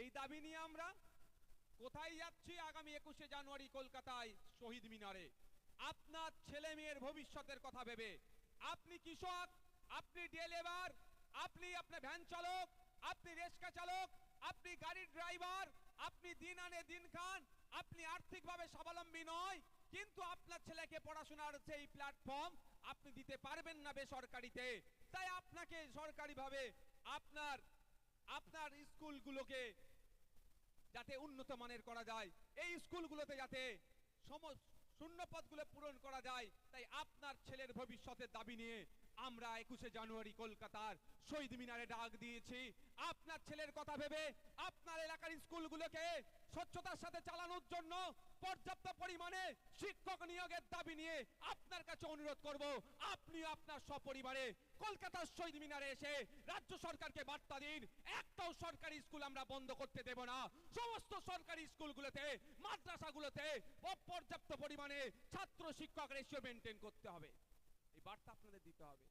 এই দাবি নিয়ে আমরা কোথায় যাচ্ছি আগামী একুশে জানুয়ারি কলকাতায় শহীদ মিনারে? আপনার ছেলে মেয়ের ভবিষ্যতের কথা ভেবে। আপনি কৃষক, আপনি ডে লেবার আপনি আপনার ভ্যান চালক, আপনি রেস্কা চালক, আপনি গাড়ির ড্রাইভার, আপনি দিন আনে দিন খান, আপনি আর্থিকভাবে স্বাবলম্বী নয়, কিন্তু আপনার ছেলেকে পড়াশোনার সেই প্ল্যাটফর্ম আপনি দিতে পারবেন না বেসরকারিতে। তাই আপনাকে সরকারিভাবে আপনার আপনার স্কুলগুলোকে যাতে উন্নত মানের করা যায়, এই স্কুলগুলোতে যাতে সম- শূন্য পদগুলো পূরণ করা যায়, তাই আপনার ছেলের ভবিষ্যতের দাবি নিয়ে আমরা একুশে জানুয়ারি কলকাতার শহীদ মিনারে ডাক দিয়েছি। আপনার ছেলের কথা ভেবে আপনার এলাকার স্কুলগুলোকে স্বচ্ছতার সাথে চালানোর জন্য পর্যাপ্ত পরিমাণে শিক্ষক নিয়োগের দাবি নিয়ে আপনার কাছে অনুরোধ করব। আপনি আপনার সপরিবারে কলকাতার শহীদ মিনারে এসে রাজ্য সরকারকে বার্তা দিন। একটাও সরকারি স্কুল আমরা বন্ধ করতে দেব না। সমস্ত সরকারি স্কুলগুলোতে, মাদ্রাসাগুলোতে পর্যাপ্ত পরিমাণে ছাত্র শিক্ষক রেশিও মেনটেন করতে হবে। এই বার্তা আপনাদের দিতে হবে।